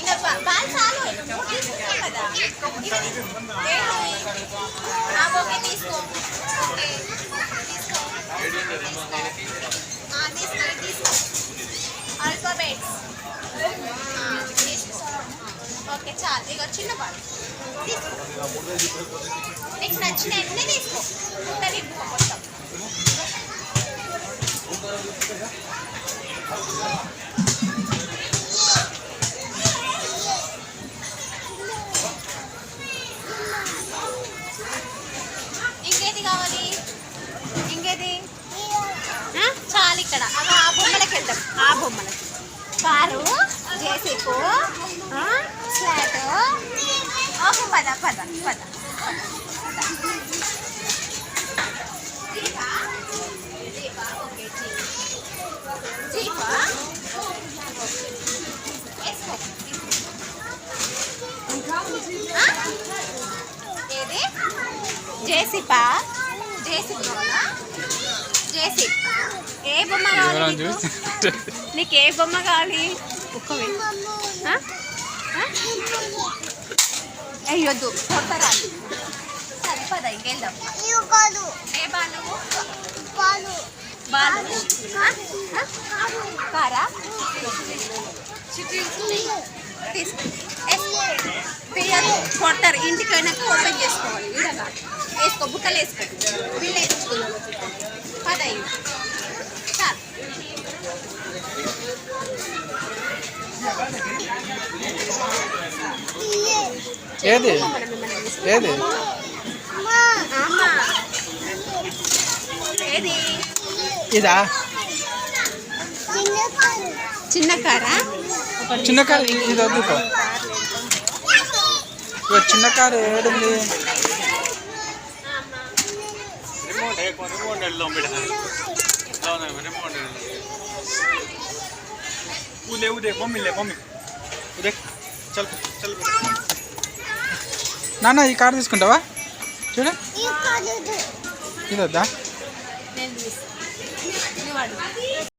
ఇంకా బాల్ చాలు. కదా. ఆ, ఓకే తీసుకో. తీసుకో తీసుకో. ఆల్ఫాబెట్స్ ఓకే చాలు. ఇక చిన్న బాల్ తీసుకో. నీకు నచ్చిన ఎన్ని తీసుకో మొత్తం. ఇక్కడ. ఆ బొమ్మలకి వెళ్దాం. ఆ బొమ్మలకి. Car JCB flat. ఓకే పద పద పద. ఏది? జేసిపా? జేసిప్? కావాలా జేసిప్ ఏ బొమ్మ కావాలి నీకు? ఏ బొమ్మ కావాలి? ఒక్కవే? అయ్యొద్దు కొట్టరా సరే పద ఇంకెళ్దాం ఏ బాలు? బాలు? ఆ? కారా. తీయదు కొడతారు. ఇంటికి అయినాక ఓపెన్ చేసుకోవాలి. కాదు వేసుకో బుట్టలు వేసుకో బిల్లు వేసుకో పదయ్యి ఏది? ఏది? ఇదా? చిన్న కారా? చిన్న కారు ఇది వద్దుకో చిన్న కారు ఏడుంది. రిమోట్ రిమోట్ రిమోట్ रिमोट है लो बेटा लो ना रिमोट है उले उदे मम्मी ले मम्मी उदे चल चल बेटा నాన్న ఈ కారు తీసుకుంటావా చూడు ఇది